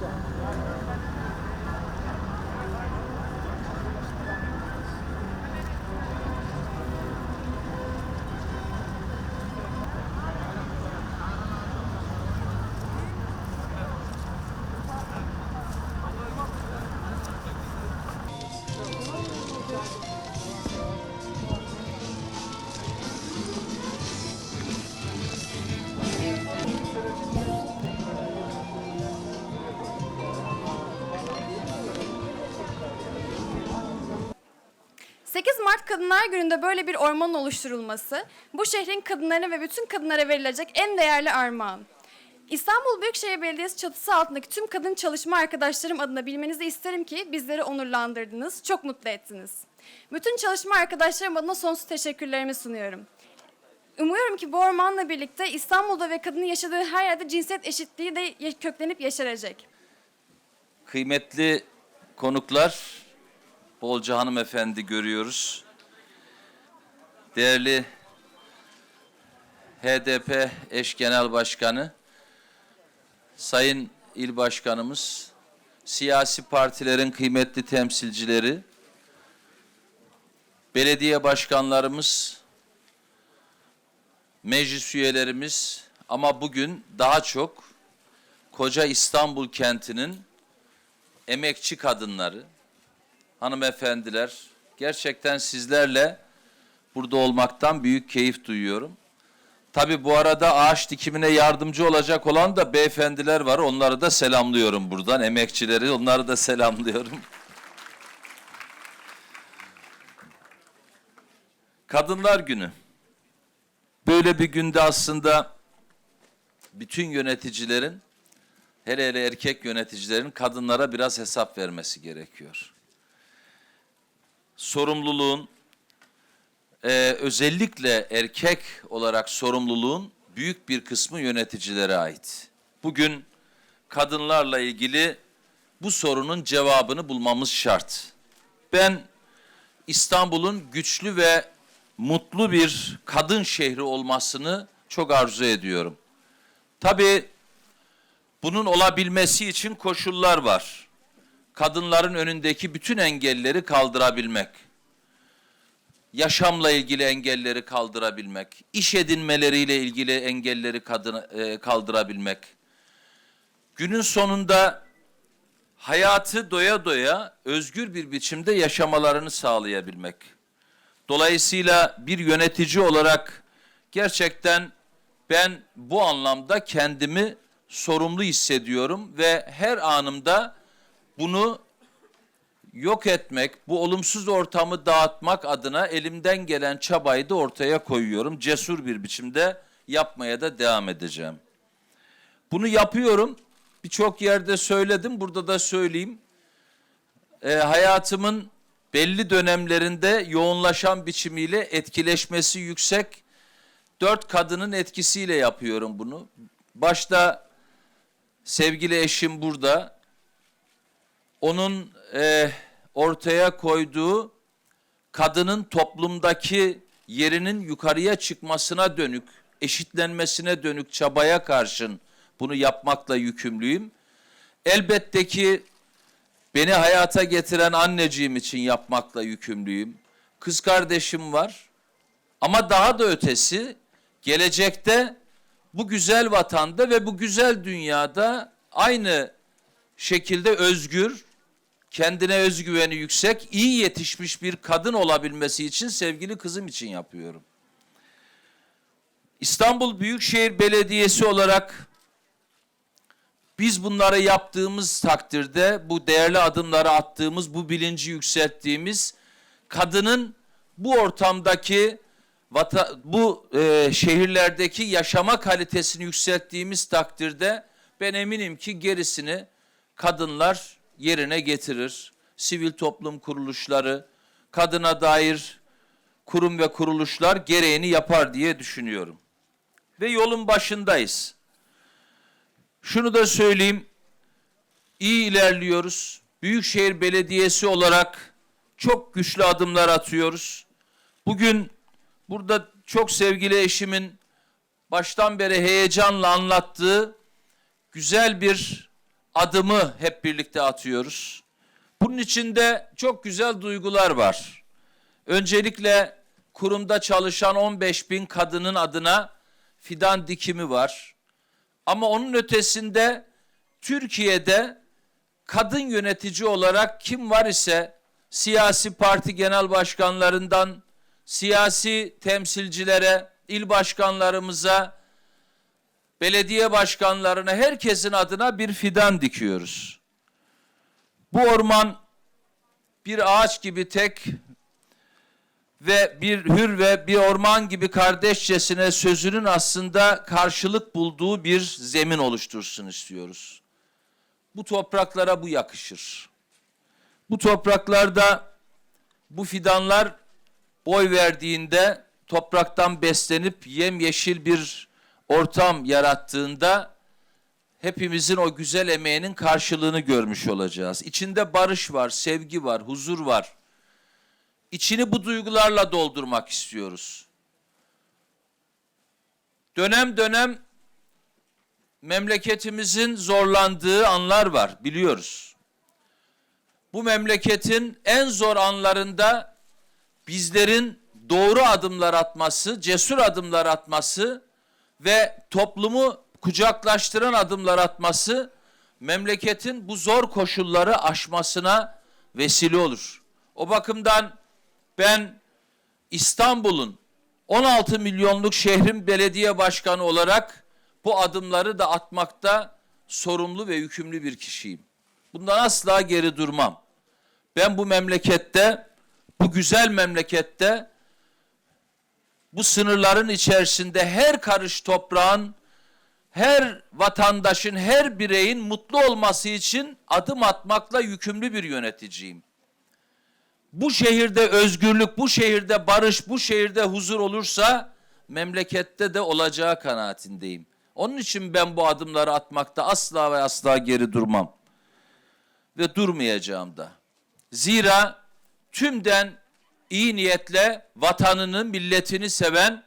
Yeah. ...8 Mart Kadınlar Günü'nde böyle bir ormanın oluşturulması... ...bu şehrin kadınlarına ve bütün kadınlara verilecek en değerli armağan. İstanbul Büyükşehir Belediyesi çatısı altındaki tüm kadın çalışma arkadaşlarım adına bilmenizi isterim ki bizleri onurlandırdınız, çok mutlu ettiniz. Bütün çalışma arkadaşlarım adına sonsuz teşekkürlerimi sunuyorum. Umuyorum ki bu ormanla birlikte İstanbul'da ve kadının yaşadığı her yerde cinsiyet eşitliği de köklenip yeşerecek. Kıymetli konuklar, bolca hanımefendi görüyoruz. Değerli HDP eş genel başkanı, sayın il başkanımız, siyasi partilerin kıymetli temsilcileri, belediye başkanlarımız, meclis üyelerimiz ama bugün daha çok koca İstanbul kentinin emekçi kadınları, hanımefendiler, gerçekten sizlerle burada olmaktan büyük keyif duyuyorum. Tabi bu arada ağaç dikimine yardımcı olacak olan da beyefendiler var. Onları da selamlıyorum buradan. Emekçileri onları da selamlıyorum. Kadınlar Günü. Böyle bir günde aslında bütün yöneticilerin hele hele erkek yöneticilerin kadınlara biraz hesap vermesi gerekiyor. Sorumluluğun e, özellikle erkek olarak sorumluluğun büyük bir kısmı yöneticilere ait. Bugün kadınlarla ilgili bu sorunun cevabını bulmamız şart. Ben İstanbul'un güçlü ve mutlu bir kadın şehri olmasını çok arzu ediyorum. Tabii bunun olabilmesi için koşullar var. Kadınların önündeki bütün engelleri kaldırabilmek. Yaşamla ilgili engelleri kaldırabilmek, iş edinmeleriyle ilgili engelleri e, kaldırabilmek. Günün sonunda hayatı doya doya özgür bir biçimde yaşamalarını sağlayabilmek. Dolayısıyla bir yönetici olarak gerçekten ben bu anlamda kendimi sorumlu hissediyorum ve her anımda bunu yok etmek, bu olumsuz ortamı dağıtmak adına elimden gelen çabayı da ortaya koyuyorum. Cesur bir biçimde yapmaya da devam edeceğim. Bunu yapıyorum. Birçok yerde söyledim, burada da söyleyeyim. Ee, hayatımın belli dönemlerinde yoğunlaşan biçimiyle etkileşmesi yüksek dört kadının etkisiyle yapıyorum bunu. Başta sevgili eşim burada. Onun e, ortaya koyduğu kadının toplumdaki yerinin yukarıya çıkmasına dönük, eşitlenmesine dönük çabaya karşın bunu yapmakla yükümlüyüm. Elbette ki beni hayata getiren anneciğim için yapmakla yükümlüyüm. Kız kardeşim var. Ama daha da ötesi gelecekte bu güzel vatanda ve bu güzel dünyada aynı şekilde özgür, kendine özgüveni yüksek, iyi yetişmiş bir kadın olabilmesi için sevgili kızım için yapıyorum. İstanbul Büyükşehir Belediyesi olarak biz bunları yaptığımız takdirde, bu değerli adımları attığımız, bu bilinci yükselttiğimiz kadının bu ortamdaki vata, bu e, şehirlerdeki yaşama kalitesini yükselttiğimiz takdirde ben eminim ki gerisini kadınlar yerine getirir. Sivil toplum kuruluşları, kadına dair kurum ve kuruluşlar gereğini yapar diye düşünüyorum. Ve yolun başındayız. Şunu da söyleyeyim. iyi ilerliyoruz. Büyükşehir Belediyesi olarak çok güçlü adımlar atıyoruz. Bugün burada çok sevgili eşimin baştan beri heyecanla anlattığı güzel bir adımı hep birlikte atıyoruz. Bunun içinde çok güzel duygular var. Öncelikle kurumda çalışan 15 bin kadının adına fidan dikimi var. Ama onun ötesinde Türkiye'de kadın yönetici olarak kim var ise siyasi parti genel başkanlarından siyasi temsilcilere, il başkanlarımıza, belediye başkanlarına herkesin adına bir fidan dikiyoruz. Bu orman bir ağaç gibi tek ve bir hür ve bir orman gibi kardeşçesine sözünün aslında karşılık bulduğu bir zemin oluştursun istiyoruz. Bu topraklara bu yakışır. Bu topraklarda bu fidanlar boy verdiğinde topraktan beslenip yemyeşil bir ortam yarattığında hepimizin o güzel emeğinin karşılığını görmüş olacağız. İçinde barış var, sevgi var, huzur var. İçini bu duygularla doldurmak istiyoruz. Dönem dönem memleketimizin zorlandığı anlar var, biliyoruz. Bu memleketin en zor anlarında bizlerin doğru adımlar atması, cesur adımlar atması ve toplumu kucaklaştıran adımlar atması memleketin bu zor koşulları aşmasına vesile olur. O bakımdan ben İstanbul'un 16 milyonluk şehrin belediye başkanı olarak bu adımları da atmakta sorumlu ve yükümlü bir kişiyim. Bundan asla geri durmam. Ben bu memlekette, bu güzel memlekette bu sınırların içerisinde her karış toprağın, her vatandaşın, her bireyin mutlu olması için adım atmakla yükümlü bir yöneticiyim. Bu şehirde özgürlük, bu şehirde barış, bu şehirde huzur olursa memlekette de olacağı kanaatindeyim. Onun için ben bu adımları atmakta asla ve asla geri durmam. Ve durmayacağım da. Zira tümden iyi niyetle vatanını, milletini seven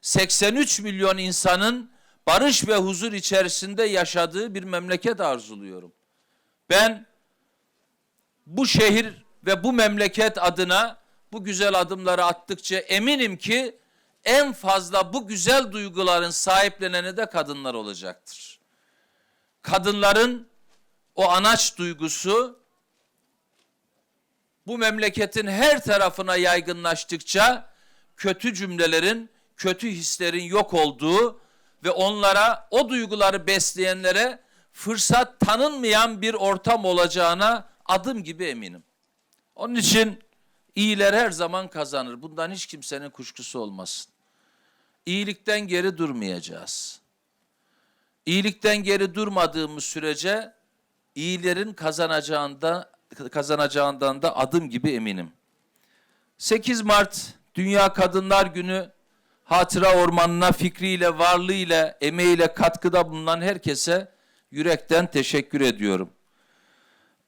83 milyon insanın barış ve huzur içerisinde yaşadığı bir memleket arzuluyorum. Ben bu şehir ve bu memleket adına bu güzel adımları attıkça eminim ki en fazla bu güzel duyguların sahipleneni de kadınlar olacaktır. Kadınların o anaç duygusu bu memleketin her tarafına yaygınlaştıkça kötü cümlelerin, kötü hislerin yok olduğu ve onlara o duyguları besleyenlere fırsat tanınmayan bir ortam olacağına adım gibi eminim. Onun için iyiler her zaman kazanır. Bundan hiç kimsenin kuşkusu olmasın. İyilikten geri durmayacağız. İyilikten geri durmadığımız sürece iyilerin kazanacağında kazanacağından da adım gibi eminim. 8 Mart Dünya Kadınlar Günü hatıra ormanına fikriyle, varlığıyla, emeğiyle katkıda bulunan herkese yürekten teşekkür ediyorum.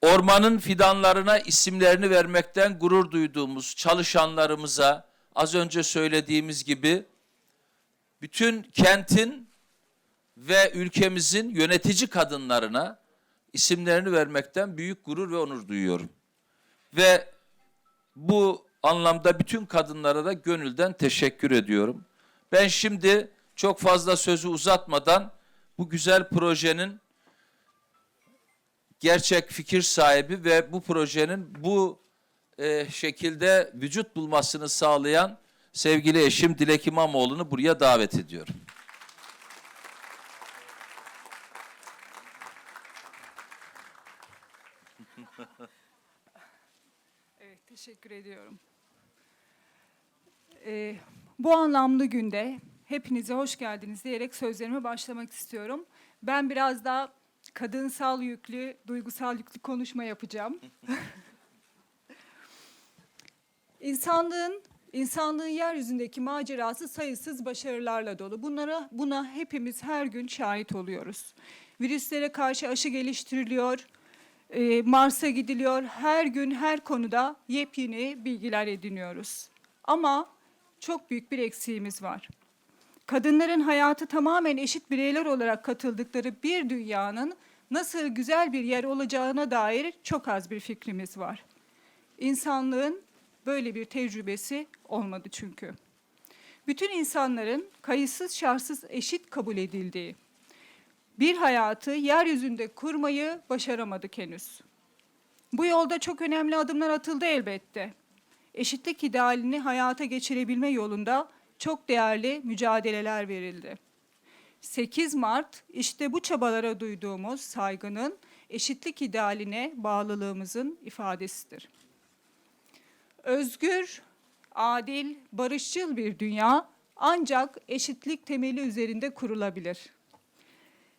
Ormanın fidanlarına isimlerini vermekten gurur duyduğumuz çalışanlarımıza az önce söylediğimiz gibi bütün kentin ve ülkemizin yönetici kadınlarına isimlerini vermekten büyük gurur ve onur duyuyorum. Ve bu anlamda bütün kadınlara da gönülden teşekkür ediyorum. Ben şimdi çok fazla sözü uzatmadan bu güzel projenin gerçek fikir sahibi ve bu projenin bu e, şekilde vücut bulmasını sağlayan sevgili eşim Dilek İmamoğlu'nu buraya davet ediyorum. Evet, teşekkür ediyorum. Ee, bu anlamlı günde hepinize hoş geldiniz diyerek sözlerime başlamak istiyorum. Ben biraz daha kadınsal yüklü, duygusal yüklü konuşma yapacağım. İnsanlığın insanlığın yeryüzündeki macerası sayısız başarılarla dolu. Bunlara buna hepimiz her gün şahit oluyoruz. Virüslere karşı aşı geliştiriliyor, e, Mars'a gidiliyor. Her gün her konuda yepyeni bilgiler ediniyoruz. Ama çok büyük bir eksiğimiz var. Kadınların hayatı tamamen eşit bireyler olarak katıldıkları bir dünyanın nasıl güzel bir yer olacağına dair çok az bir fikrimiz var. İnsanlığın böyle bir tecrübesi olmadı çünkü. Bütün insanların kayıtsız şartsız eşit kabul edildiği bir hayatı yeryüzünde kurmayı başaramadık henüz. Bu yolda çok önemli adımlar atıldı elbette. Eşitlik idealini hayata geçirebilme yolunda çok değerli mücadeleler verildi. 8 Mart işte bu çabalara duyduğumuz saygının eşitlik idealine bağlılığımızın ifadesidir. Özgür, adil, barışçıl bir dünya ancak eşitlik temeli üzerinde kurulabilir.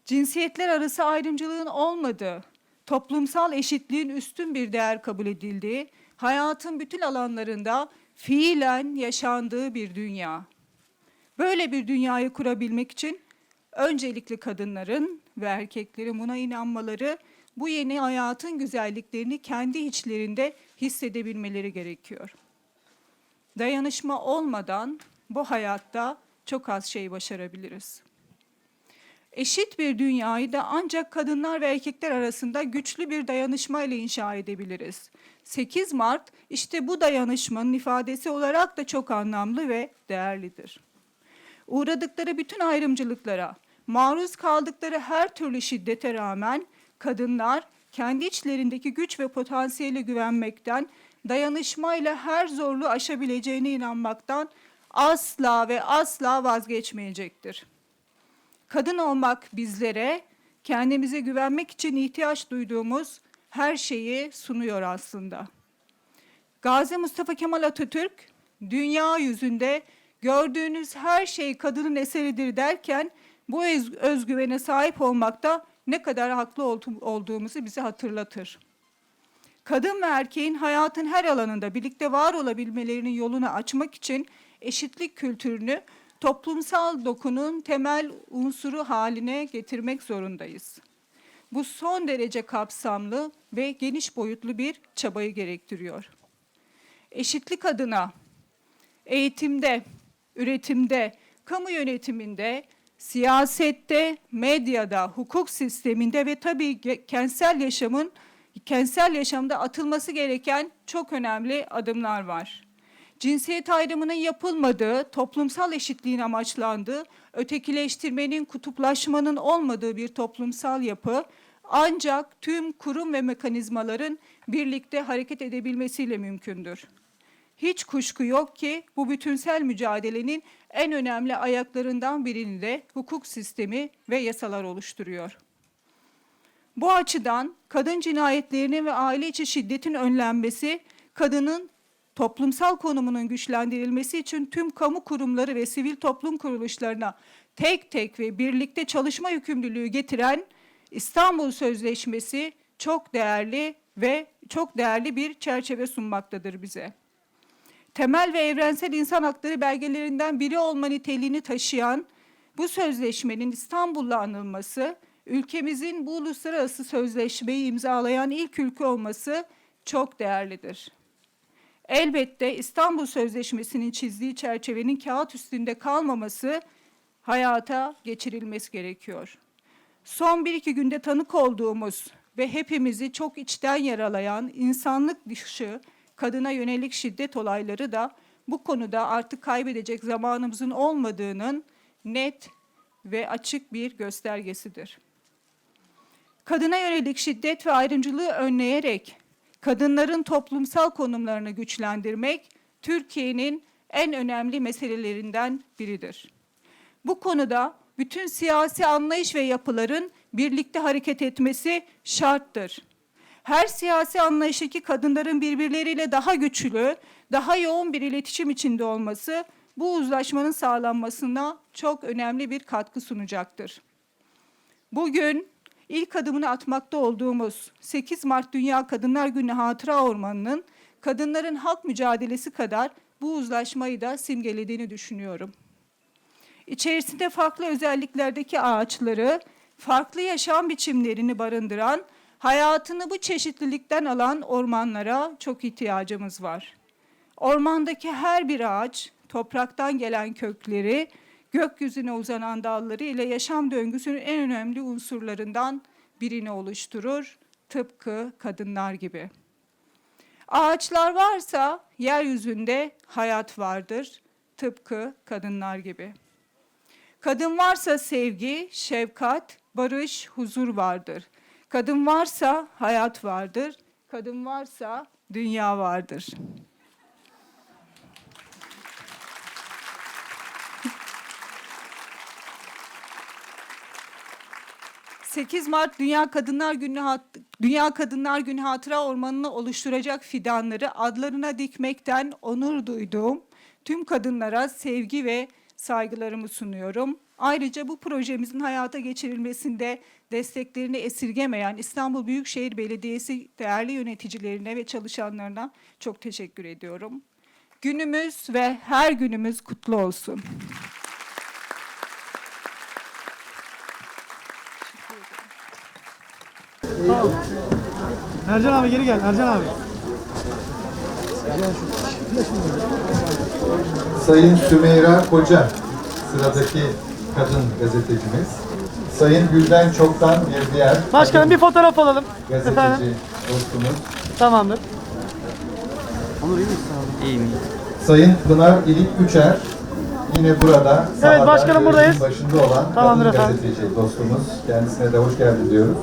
Cinsiyetler arası ayrımcılığın olmadığı, toplumsal eşitliğin üstün bir değer kabul edildiği, hayatın bütün alanlarında fiilen yaşandığı bir dünya. Böyle bir dünyayı kurabilmek için öncelikli kadınların ve erkeklerin buna inanmaları, bu yeni hayatın güzelliklerini kendi içlerinde hissedebilmeleri gerekiyor. Dayanışma olmadan bu hayatta çok az şey başarabiliriz. Eşit bir dünyayı da ancak kadınlar ve erkekler arasında güçlü bir dayanışma ile inşa edebiliriz. 8 Mart işte bu dayanışmanın ifadesi olarak da çok anlamlı ve değerlidir. Uğradıkları bütün ayrımcılıklara, maruz kaldıkları her türlü şiddete rağmen kadınlar kendi içlerindeki güç ve potansiyele güvenmekten, dayanışmayla her zorluğu aşabileceğine inanmaktan asla ve asla vazgeçmeyecektir. Kadın olmak bizlere kendimize güvenmek için ihtiyaç duyduğumuz her şeyi sunuyor aslında. Gazi Mustafa Kemal Atatürk dünya yüzünde gördüğünüz her şey kadının eseridir derken bu öz- özgüvene sahip olmakta ne kadar haklı ol- olduğumuzu bize hatırlatır. Kadın ve erkeğin hayatın her alanında birlikte var olabilmelerinin yolunu açmak için eşitlik kültürünü toplumsal dokunun temel unsuru haline getirmek zorundayız. Bu son derece kapsamlı ve geniş boyutlu bir çabayı gerektiriyor. Eşitlik adına eğitimde, üretimde, kamu yönetiminde, siyasette, medyada, hukuk sisteminde ve tabii kentsel yaşamın kentsel yaşamda atılması gereken çok önemli adımlar var. Cinsiyet ayrımının yapılmadığı, toplumsal eşitliğin amaçlandığı, ötekileştirmenin, kutuplaşmanın olmadığı bir toplumsal yapı ancak tüm kurum ve mekanizmaların birlikte hareket edebilmesiyle mümkündür. Hiç kuşku yok ki bu bütünsel mücadelenin en önemli ayaklarından birini de hukuk sistemi ve yasalar oluşturuyor. Bu açıdan kadın cinayetlerinin ve aile içi şiddetin önlenmesi, kadının toplumsal konumunun güçlendirilmesi için tüm kamu kurumları ve sivil toplum kuruluşlarına tek tek ve birlikte çalışma yükümlülüğü getiren İstanbul Sözleşmesi çok değerli ve çok değerli bir çerçeve sunmaktadır bize temel ve evrensel insan hakları belgelerinden biri olma niteliğini taşıyan bu sözleşmenin İstanbul'la anılması, ülkemizin bu uluslararası sözleşmeyi imzalayan ilk ülke olması çok değerlidir. Elbette İstanbul Sözleşmesi'nin çizdiği çerçevenin kağıt üstünde kalmaması hayata geçirilmesi gerekiyor. Son bir iki günde tanık olduğumuz ve hepimizi çok içten yaralayan insanlık dışı kadına yönelik şiddet olayları da bu konuda artık kaybedecek zamanımızın olmadığının net ve açık bir göstergesidir. Kadına yönelik şiddet ve ayrımcılığı önleyerek kadınların toplumsal konumlarını güçlendirmek Türkiye'nin en önemli meselelerinden biridir. Bu konuda bütün siyasi anlayış ve yapıların birlikte hareket etmesi şarttır. Her siyasi anlayıştaki kadınların birbirleriyle daha güçlü, daha yoğun bir iletişim içinde olması bu uzlaşmanın sağlanmasına çok önemli bir katkı sunacaktır. Bugün ilk adımını atmakta olduğumuz 8 Mart Dünya Kadınlar Günü Hatıra Ormanı'nın kadınların hak mücadelesi kadar bu uzlaşmayı da simgelediğini düşünüyorum. İçerisinde farklı özelliklerdeki ağaçları, farklı yaşam biçimlerini barındıran, hayatını bu çeşitlilikten alan ormanlara çok ihtiyacımız var. Ormandaki her bir ağaç, topraktan gelen kökleri, gökyüzüne uzanan dalları ile yaşam döngüsünün en önemli unsurlarından birini oluşturur, tıpkı kadınlar gibi. Ağaçlar varsa yeryüzünde hayat vardır, tıpkı kadınlar gibi. Kadın varsa sevgi, şefkat, barış, huzur vardır. Kadın varsa hayat vardır. Kadın varsa dünya vardır. ...8 Mart Dünya Kadınlar Günü Dünya Kadınlar Günü Hatıra Ormanı'nı oluşturacak fidanları adlarına dikmekten onur duyduğum tüm kadınlara sevgi ve saygılarımı sunuyorum. Ayrıca bu projemizin hayata geçirilmesinde desteklerini esirgemeyen İstanbul Büyükşehir Belediyesi değerli yöneticilerine ve çalışanlarına çok teşekkür ediyorum. Günümüz ve her günümüz kutlu olsun. Ercan abi geri gel Ercan abi. Sayın Sümeyra Koca, sıradaki kadın gazetecimiz. Sayın Gülden Çoktan bir diğer Başkanım bir fotoğraf alalım. gazeteci Efendim. dostumuz. Tamamdır. Sayın Pınar İlik Üçer, yine burada sahada başkanım, görevin buradayız. başında olan Tamamdır kadın efendim. gazeteci dostumuz. Kendisine de hoş geldin diyoruz.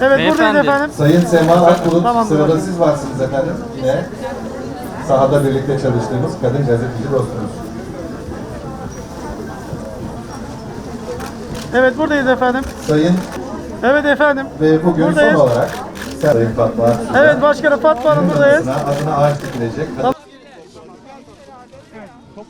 Evet buradayız efendim. Sayın Sema Akbulut, Tamamdır sırada başkanım. siz varsınız efendim. Yine sahada birlikte çalıştığımız kadın gazeteci dostumuz. Evet buradayız efendim. Sayın Evet efendim. ve bugün Buradayız. son olarak Sayın Fatma Aksu'da. Evet başkanım Fatma Hanım buradayız. Adına, adına ağaç dikilecek.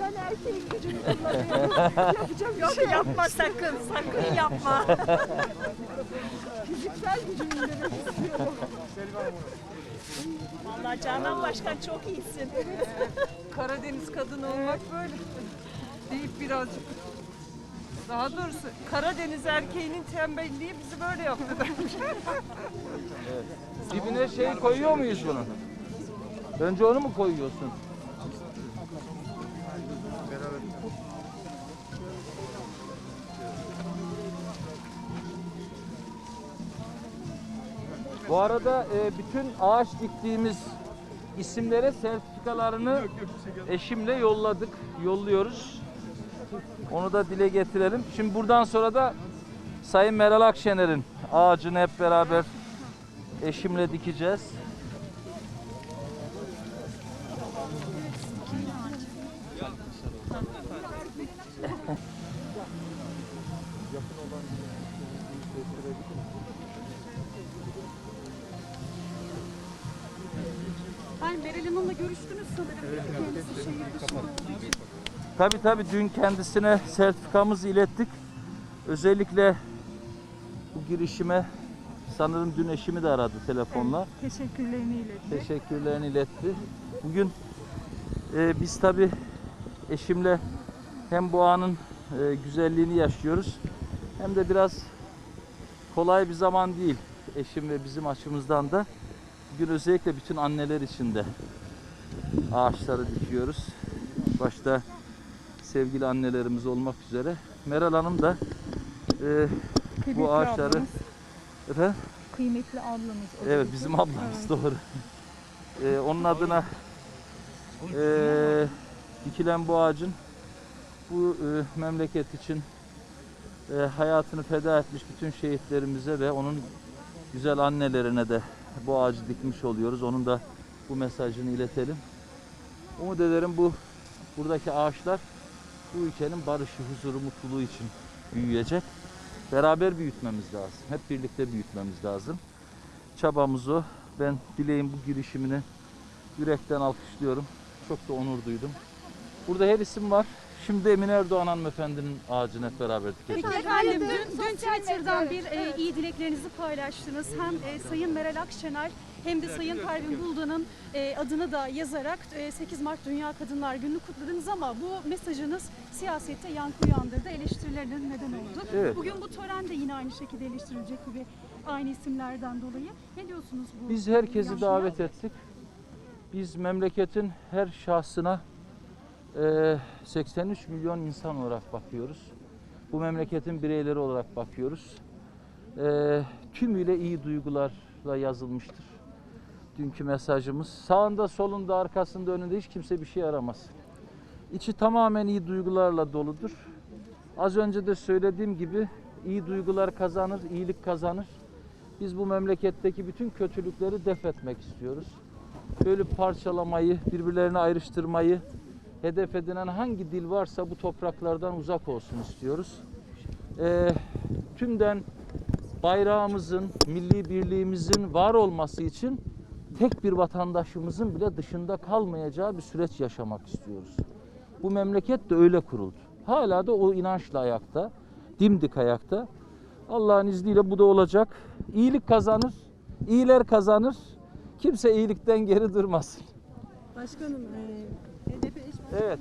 Ben erkeğin gücünü kullanıyorum. Yapacağım bir şey yapma sakın, sakın yapma. Fiziksel gücümü demek istiyorum. Vallahi Canan Başkan çok iyisin. Karadeniz kadını olmak böyle. Deyip birazcık daha doğrusu Karadeniz erkeğinin tembelliği bizi böyle yaptı. Dibine şey koyuyor muyuz bunun? Önce onu mu koyuyorsun? Bu arada e, bütün ağaç diktiğimiz isimlere sertifikalarını eşimle yolladık, yolluyoruz. Onu da dile getirelim. Şimdi buradan sonra da Sayın Meral Akşener'in ağacını hep beraber eşimle dikeceğiz. Ay Meral Hanım'la görüştünüz sanırım. Kendisi şehir dışında olduğu için. Tabii tabii dün kendisine sertifikamızı ilettik. Özellikle bu girişime sanırım dün eşimi de aradı telefonla. Teşekkürlerini iletin. Teşekkürlerini iletti. Bugün e, biz tabii eşimle hem bu anın e, güzelliğini yaşıyoruz hem de biraz kolay bir zaman değil eşim ve bizim açımızdan da. Bugün özellikle bütün anneler için de ağaçları dikiyoruz. Başta sevgili annelerimiz olmak üzere. Meral Hanım da e, bu ağaçları efendim? Kıymetli ablamız. Evet bizim ablamız doğru. Ee, onun adına ee, dikilen bu ağacın bu e, memleket için e, hayatını feda etmiş bütün şehitlerimize ve onun güzel annelerine de bu ağacı dikmiş oluyoruz. Onun da bu mesajını iletelim. Umut ederim bu buradaki ağaçlar bu ülkenin barışı, huzuru, mutluluğu için büyüyecek. Beraber büyütmemiz lazım. Hep birlikte büyütmemiz lazım çabamız o. Ben Dilek'in bu girişimini yürekten alkışlıyorum. Çok da onur duydum. Burada her isim var. Şimdi Emine Erdoğan hanımefendinin ağacını hep beraber dikeceğiz. Efendim dün, dün Twitter'dan bir e, iyi dileklerinizi paylaştınız. Hem e, Sayın Meral Akşener hem de Sayın Pervin Buldan'ın e, adını da yazarak e, 8 Mart Dünya Kadınlar Günü'nü kutladınız ama bu mesajınız siyasette yankı uyandırdı, eleştirilerine neden oldu. Evet. Bugün bu tören de yine aynı şekilde eleştirilecek gibi aynı isimlerden dolayı. Ne diyorsunuz bu? Biz herkesi davet ettik. Biz memleketin her şahsına 83 milyon insan olarak bakıyoruz. Bu memleketin bireyleri olarak bakıyoruz. Eee, tümüyle iyi duygularla yazılmıştır. Dünkü mesajımız. Sağında, solunda, arkasında, önünde hiç kimse bir şey aramaz. İçi tamamen iyi duygularla doludur. Az önce de söylediğim gibi iyi duygular kazanır, iyilik kazanır. Biz bu memleketteki bütün kötülükleri def etmek istiyoruz. Böyle parçalamayı, birbirlerine ayrıştırmayı hedef edinen hangi dil varsa bu topraklardan uzak olsun istiyoruz. Ee, tümden bayrağımızın, milli birliğimizin var olması için tek bir vatandaşımızın bile dışında kalmayacağı bir süreç yaşamak istiyoruz. Bu memleket de öyle kuruldu. Hala da o inançla ayakta, dimdik ayakta. Allah'ın izniyle bu da olacak. İyilik kazanır, iyiler kazanır. Kimse iyilikten geri durmasın. Başkanım, e, Evet.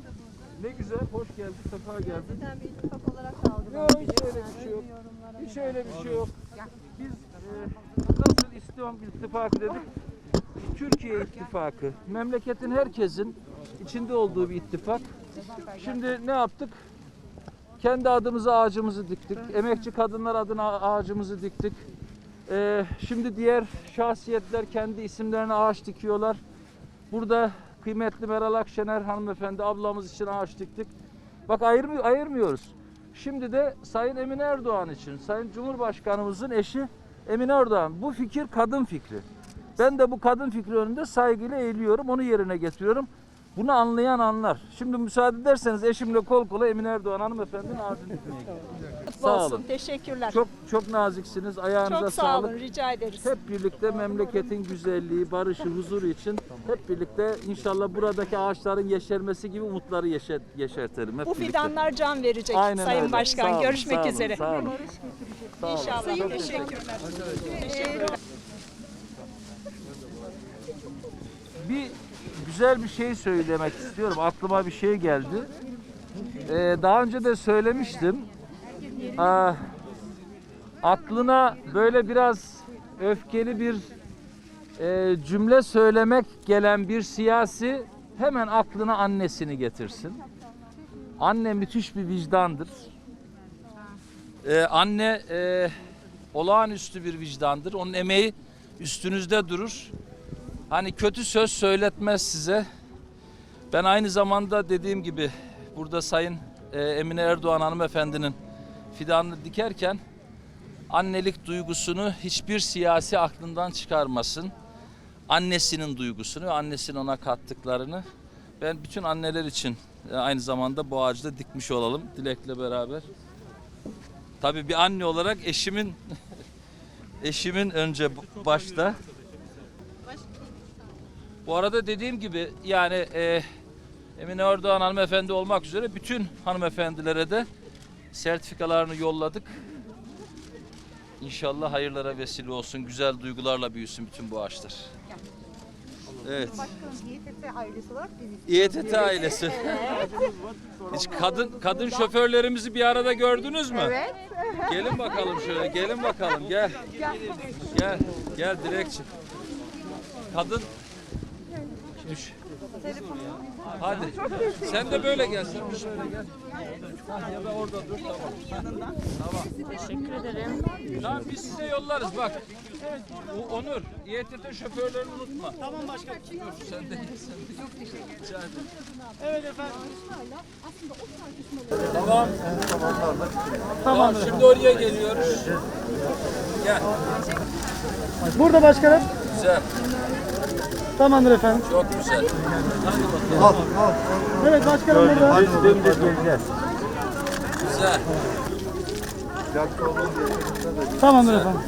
Ne güzel, hoş geldin, sefa geldin. başkanı bir ittifak olarak aldı. Yok hiç öyle bir şey yok. Hiç öyle bir şey yok. Biz e, nasıl İslam ittifakı dedik? Türkiye ittifakı. Memleketin herkesin içinde olduğu bir ittifak. Şimdi ne yaptık? Kendi adımıza ağacımızı diktik. Emekçi kadınlar adına ağacımızı diktik. E, şimdi diğer şahsiyetler kendi isimlerine ağaç dikiyorlar. Burada kıymetli Meral Akşener hanımefendi ablamız için ağaç diktik. Bak ayırmıyor, ayırmıyoruz. Şimdi de Sayın Emine Erdoğan için, Sayın Cumhurbaşkanımızın eşi Emine Erdoğan. Bu fikir kadın fikri. Ben de bu kadın fikri önünde saygıyla eğiliyorum, onu yerine getiriyorum. Bunu anlayan anlar. Şimdi müsaade ederseniz eşimle kol kola Emine Erdoğan hanımefendinin ağacını dikmeye gidiyorum. Sağ olun. Teşekkürler. Çok çok naziksiniz. Ayağınıza Çok sağ sağlık. olun. Rica ederiz. Hep birlikte memleketin güzelliği, barışı, huzuru için hep birlikte inşallah buradaki ağaçların yeşermesi gibi umutları yeşer, yeşertelim. Hep Bu birlikte. fidanlar can verecek Aynen Sayın öyle. Başkan. Sağ olun, Görüşmek sağ olun, üzere. Sağ olun. Sağ olun. İnşallah. Çok Teşekkürler. Bir güzel bir şey söylemek istiyorum. Aklıma bir şey geldi. Ee, daha önce de söylemiştim. Aa, aklına böyle biraz öfkeli bir e, cümle söylemek gelen bir siyasi hemen aklına annesini getirsin. Anne müthiş bir vicdandır. Ee, anne e, olağanüstü bir vicdandır. Onun emeği üstünüzde durur. Hani kötü söz söyletmez size. Ben aynı zamanda dediğim gibi burada Sayın e, Emine Erdoğan hanımefendinin fidanını dikerken annelik duygusunu hiçbir siyasi aklından çıkarmasın. Annesinin duygusunu annesinin ona kattıklarını ben bütün anneler için e, aynı zamanda bu ağacı da dikmiş olalım dilekle beraber. Tabii bir anne olarak eşimin eşimin önce başta. Bu arada dediğim gibi yani e, Emine Erdoğan hanımefendi olmak üzere bütün hanımefendilere de sertifikalarını yolladık. İnşallah hayırlara vesile olsun, güzel duygularla büyüsün bütün bu ağaçlar. Evet. İETT ailesi olarak biz İETT ailesi. Hiç kadın kadın şoförlerimizi bir arada gördünüz mü? Evet. Gelin bakalım şöyle, gelin bakalım gel. Gel, gel Dilekçim. Kadın Düş. Hadi. Sen de böyle gel. Sen de şöyle gel. Ya da orada dur tamam. Tamam. Teşekkür ederim. Tamam biz size yollarız bak. Bu Onur, İETT şoförlerini unutma. Tamam başkanım. Dur sen de. Sen de. Çok teşekkür ederim. Evet efendim. Tamam. Tamam. Şimdi oraya geliyoruz. Gel. Burada başkanım. Güzel. Tamamdır efendim. Çok güzel. Hadi bakalım. Evet başkanım burada. Güzel. Tamamdır efendim.